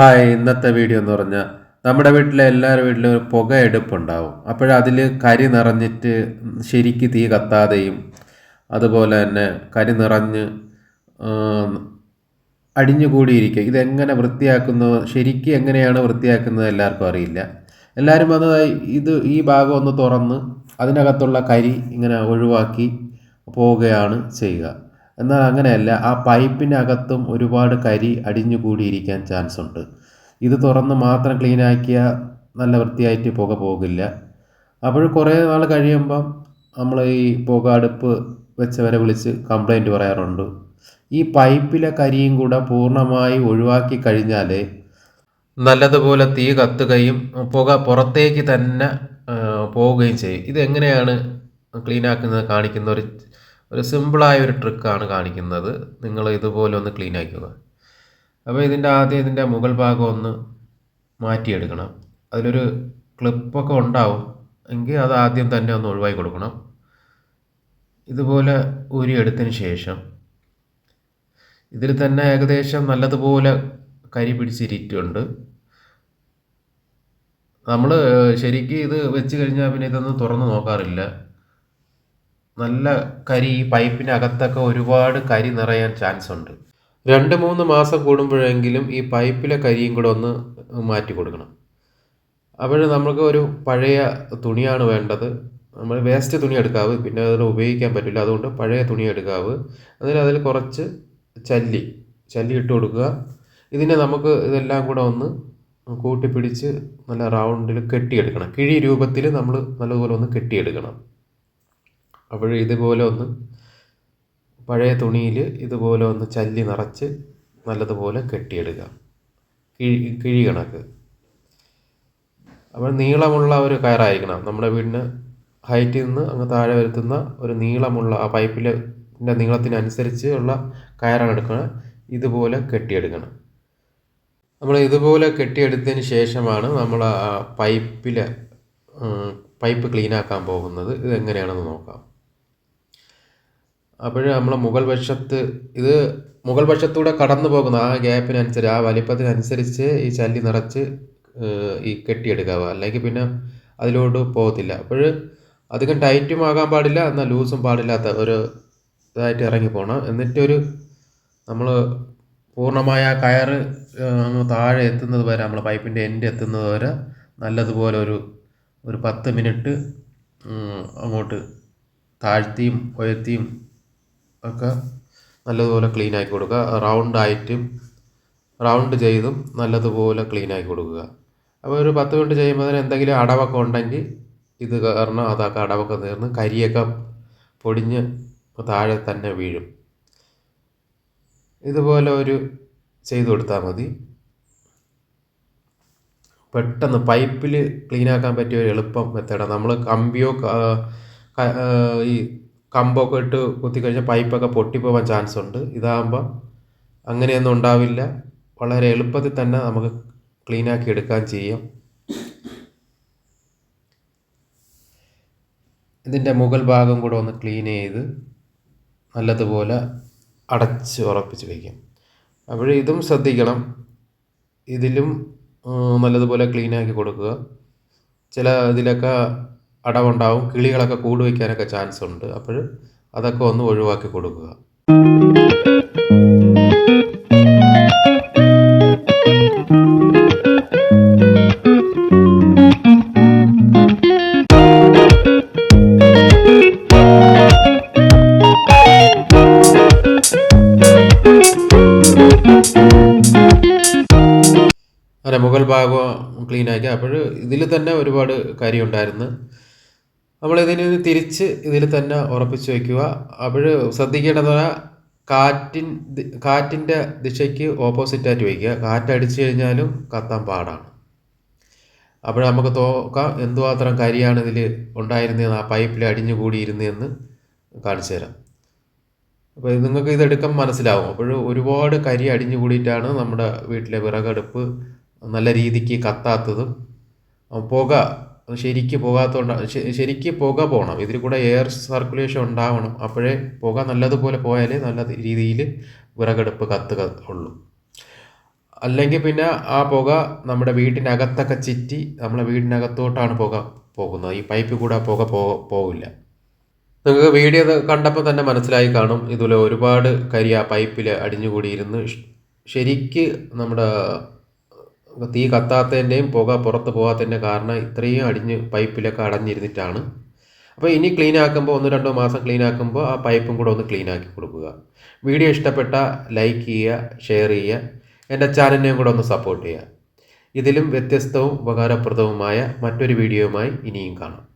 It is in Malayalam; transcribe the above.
ഹായ് ഇന്നത്തെ വീഡിയോ എന്ന് പറഞ്ഞാൽ നമ്മുടെ വീട്ടിലെ എല്ലാവരുടെ വീട്ടിലും ഒരു പുക എടുപ്പുണ്ടാവും. അപ്പോഴതിൽ കരി നിറഞ്ഞിട്ട് ശരിക്ക് തീ കത്താതെയും അതുപോലെ തന്നെ കരി നിറഞ്ഞ് അടിഞ്ഞുകൂടിയിരിക്കുക ഇതെങ്ങനെ വൃത്തിയാക്കുന്നു ശരിക്കും എങ്ങനെയാണ് വൃത്തിയാക്കുന്നത് എല്ലാവർക്കും അറിയില്ല. എല്ലാവരും വന്ന് ഇത് ഈ ഭാഗം ഒന്ന് തുറന്ന് അതിനകത്തുള്ള കരി ഇങ്ങനെ ഒഴിവാക്കി പോവുകയാണ് ചെയ്യുക. എന്നാൽ അങ്ങനെയല്ല ആ പൈപ്പിനകത്തും ഒരുപാട് കരി അടിഞ്ഞു കൂടിയിരിക്കാൻ ചാൻസ് ഉണ്ട്. ഇത് തുറന്ന് മാത്രം ക്ലീൻ ആക്കിയാൽ നല്ല വൃത്തിയായിട്ട് പുക പോകില്ല. അപ്പോൾ കുറേ നാൾ കഴിയുമ്പം നമ്മൾ ഈ പുക അടുപ്പ് വെച്ചവരെ വിളിച്ച് കംപ്ലൈന്റ് പറയാറുണ്ട്. ഈ പൈപ്പിലെ കരിയും കൂടെ പൂർണമായി ഒഴിവാക്കി കഴിഞ്ഞാൽ നല്ലതുപോലെ തീ കത്തുകയും പുക പുറത്തേക്ക് തന്നെ പോവുകയും ചെയ്യും. ഇതെങ്ങനെയാണ് ക്ലീൻ ആക്കുന്നത് കാണിക്കുന്ന ഒരു ഒരു സിമ്പിളായ ഒരു ട്രിക്കാണ് കാണിക്കുന്നത്. നിങ്ങൾ ഇതുപോലെ ഒന്ന് ക്ലീൻ ആക്കുക അപ്പോൾ ഇതിന്റെ ആദ്യം ഇതിന്റെ മുകൾ ഭാഗം ഒന്ന് മാറ്റിയെടുക്കണം. അതിലൊരു ക്ലിപ്പൊക്കെ ഉണ്ടാവും. എങ്കിൽ അത് ആദ്യം തന്നെ ഒന്ന് ഒഴിവാക്കി കൊടുക്കണം. ഇതുപോലെ ഊരിയെടുത്തതിന് ശേഷം ഇതിൽ തന്നെ ഏകദേശം നല്ലതുപോലെ കരി പിടിച്ചിരിറ്റുണ്ട് നമ്മൾ ശരിക്കും ഇത് വെച്ച് കഴിഞ്ഞാൽ പിന്നെ ഇതൊന്നും തുറന്ന് നോക്കാറില്ല. നല്ല കരി ഈ പൈപ്പിനകത്തൊക്കെ ഒരുപാട് കരി നിറയാൻ ചാൻസ് ഉണ്ട് രണ്ട് മൂന്ന് മാസം കൂടുമ്പോഴെങ്കിലും ഈ പൈപ്പിലെ കരിയും കൂടെ ഒന്ന് മാറ്റി കൊടുക്കണം. അപ്പോൾ നമുക്ക് ഒരു പഴയ തുണിയാണ് വേണ്ടത്. നമ്മൾ വേസ്റ്റ് തുണി എടുക്കാവ് പിന്നെ അതിന് ഉപയോഗിക്കാൻ പറ്റില്ല. അതുകൊണ്ട് പഴയ തുണി എടുക്കാവ്. അതിൽ അതിൽ കുറച്ച് ചല്ലി ചല്ലി ഇട്ട് കൊടുക്കുക. ഇതിനെ നമുക്ക് ഇതെല്ലാം കൂടെ ഒന്ന് കൂട്ടിപ്പിടിച്ച് നല്ല റൗണ്ടിൽ കെട്ടിയെടുക്കണം. കിഴി രൂപത്തിൽ നമ്മൾ നല്ലതുപോലെ ഒന്ന് കെട്ടിയെടുക്കണം. അപ്പോൾ ഇതുപോലെ ഒന്ന് പഴയ തുണിയിൽ ഇതുപോലെ ഒന്ന് ചല്ലി നിറച്ച് നല്ലതുപോലെ കെട്ടിയെടുക്കുക. കിഴി കിഴി കണക്ക്. അപ്പോൾ നീളമുള്ള ഒരു കയറായിരിക്കണം. നമ്മുടെ വീടിന് ഹൈറ്റിൽ നിന്ന് അങ്ങ് താഴെ വരുത്തുന്ന ഒരു നീളമുള്ള ആ പൈപ്പിലെ നീളത്തിനനുസരിച്ച് ഉള്ള കയറാണ് എടുക്കണം ഇതുപോലെ കെട്ടിയെടുക്കണം. നമ്മൾ ഇതുപോലെ കെട്ടിയെടുത്തതിന് ശേഷമാണ് നമ്മൾ ആ പൈപ്പിൽ പൈപ്പ് ക്ലീനാക്കാൻ പോകുന്നത്. ഇത് എങ്ങനെയാണെന്ന് നോക്കാം. അപ്പോൾ നമ്മൾ മുകൾ വശത്ത് ഇത് മുകൾ വശത്തൂടെ കടന്നു പോകുന്ന ആ ഗ്യാപ്പിനനുസരിച്ച് ആ വലിപ്പത്തിനനുസരിച്ച് ഈ ചല്ലി നിറച്ച് ഈ കെട്ടിയെടുക്കാവുക അല്ലെങ്കിൽ പിന്നെ അതിലോട്ട് പോകത്തില്ല. അപ്പോൾ അധികം ടൈറ്റും ആകാൻ പാടില്ല എന്നാൽ ലൂസും പാടില്ലാത്ത ഒരു ഇതായിട്ട് ഇറങ്ങി പോകണം എന്നിട്ടൊരു നമ്മൾ പൂർണമായ ആ കയറ് അങ്ങ് താഴെ എത്തുന്നത് വരെ നമ്മൾ പൈപ്പിന്റെ എൻഡ് എത്തുന്നത് വരെ നല്ലതുപോലെ ഒരു ഒരു പത്ത് മിനിറ്റ് അങ്ങോട്ട് താഴ്ത്തിയും ഉയർത്തിയും ഒക്കെ നല്ലതുപോലെ ക്ലീൻ ആക്കി കൊടുക്കുക. റൗണ്ട് ആയിട്ടും റൗണ്ട് ചെയ്തും നല്ലതുപോലെ ക്ലീൻ ആക്കി കൊടുക്കുക. അപ്പോൾ ഒരു പത്ത് മിനിറ്റ് ചെയ്യുമ്പോൾ തന്നെ എന്തെങ്കിലും അടവൊക്കെ ഉണ്ടെങ്കിൽ ഇത് കാരണം അതൊക്കെ അടവൊക്കെ തീർന്ന് കരിയൊക്കെ പൊടിഞ്ഞ് താഴെ തന്നെ വീഴും. ഇതുപോലെ ഒരു ചെയ്തു കൊടുത്താൽ മതി. പെട്ടെന്ന് പൈപ്പിൽ ക്ലീൻ ആക്കാൻ പറ്റിയ ഒരു എളുപ്പം മെത്തേഡാണ് നമ്മൾ കമ്പിയോ ഈ കമ്പൊക്കെ ഇട്ട് കുത്തിക്കഴിഞ്ഞാൽ പൈപ്പൊക്കെ പൊട്ടിപ്പോവാൻ ചാൻസ് ഉണ്ട്. ഇതാകുമ്പോൾ അങ്ങനെയൊന്നും ഉണ്ടാവില്ല. വളരെ എളുപ്പത്തിൽ തന്നെ നമുക്ക് ക്ലീനാക്കി എടുക്കാൻ ചെയ്യാം. ഇതിന്റെ മുകൾ ഭാഗം കൂടെ ഒന്ന് ക്ലീൻ ചെയ്ത് നല്ലതുപോലെ അടച്ച് ഉറപ്പിച്ച് വയ്ക്കാം. അപ്പോൾ ഇതും ശ്രദ്ധിക്കണം. ഇതിലും നല്ലതുപോലെ ക്ലീനാക്കി കൊടുക്കുക. ചില ഇതിലൊക്കെ അടവുണ്ടാവും കിളികളൊക്കെ കൂട് വയ്ക്കാനൊക്കെ ചാൻസ് ഉണ്ട്. അപ്പോൾ അതൊക്കെ ഒന്ന് ഒഴിവാക്കി കൊടുക്കുക. അങ്ങനെ മുകൾ ഭാഗം ക്ലീൻ ആക്കി. അപ്പോൾ ഇതിൽ തന്നെ ഒരുപാട് കാര്യം ഇതിന് തിരിച്ച് ഇതിൽ തന്നെ ഉറപ്പിച്ച് വയ്ക്കുക. അപ്പോൾ ശ്രദ്ധിക്കേണ്ടത് കാറ്റിൻ കാറ്റിന്റെ ദിശയ്ക്ക് ഓപ്പോസിറ്റായിട്ട് വയ്ക്കുക. കാറ്റടിച്ചു കഴിഞ്ഞാലും കത്താൻ പാടാണ്. അപ്പോൾ നമുക്ക് തോക്കാം എന്തുമാത്രം കരിയാണ് ഇതിൽ ഉണ്ടായിരുന്നതെന്ന് ആ പൈപ്പിൽ അടിഞ്ഞു കൂടിയിരുന്നതെന്ന് കാണിച്ചു തരാം. അപ്പോൾ നിങ്ങൾക്ക് ഇതെടുക്കാൻ മനസ്സിലാവും. അപ്പോൾ ഒരുപാട് കരി അടിഞ്ഞു കൂടിയിട്ടാണ് നമ്മുടെ വീട്ടിലെ വിറകടുപ്പ് നല്ല രീതിക്ക് കത്താത്തതും. പുക ശരിക്ക് പോകാത്തതുകൊണ്ട് ശരിക്ക് പുക പോകണം ഇതിൽ കൂടെ എയർ സർക്കുലേഷൻ ഉണ്ടാവണം. അപ്പോഴേ പുക നല്ലതുപോലെ പോയാലേ നല്ല രീതിയിൽ വിറകടുപ്പ് കത്തുക ഉള്ളൂ. അല്ലെങ്കിൽ പിന്നെ ആ പുക നമ്മുടെ വീടിനകത്തൊക്കെ ചിറ്റി നമ്മളെ വീടിനകത്തോട്ടാണ് പുക പോകുന്നത്. ഈ പൈപ്പിൽ കൂടെ പുക പോ പോകില്ല നിങ്ങൾക്ക് വീഡിയോ കണ്ടപ്പോൾ തന്നെ മനസ്സിലായി കാണും. ഇതുപോലെ ഒരുപാട് കരി ആ പൈപ്പിൽ അടിഞ്ഞുകൂടിയിരുന്ന്. ശരിക്ക് നമ്മുടെ തീ കത്താത്തതിന്റെയും പുക പുറത്ത് പോകാത്തതിന്റെ കാരണം ഇത്രയും അടിഞ്ഞ് പൈപ്പിലൊക്കെ അടഞ്ഞിരുന്നിട്ടാണ്. അപ്പോൾ ഇനി ക്ലീൻ ആക്കുമ്പോൾ ഒന്ന് രണ്ടോ മാസം ക്ലീൻ ആക്കുമ്പോൾ ആ പൈപ്പും കൂടെ ഒന്ന് ക്ലീൻ ആക്കി കൊടുക്കുക. വീഡിയോ ഇഷ്ടപ്പെട്ട ലൈക്ക് ചെയ്യുക ഷെയർ ചെയ്യുക എന്റെ ചാനലിനെയും കൂടെ ഒന്ന് സപ്പോർട്ട് ചെയ്യുക. ഇതിലും വ്യത്യസ്തവും ഉപകാരപ്രദവുമായ മറ്റൊരു വീഡിയോയുമായി ഇനിയും കാണാം.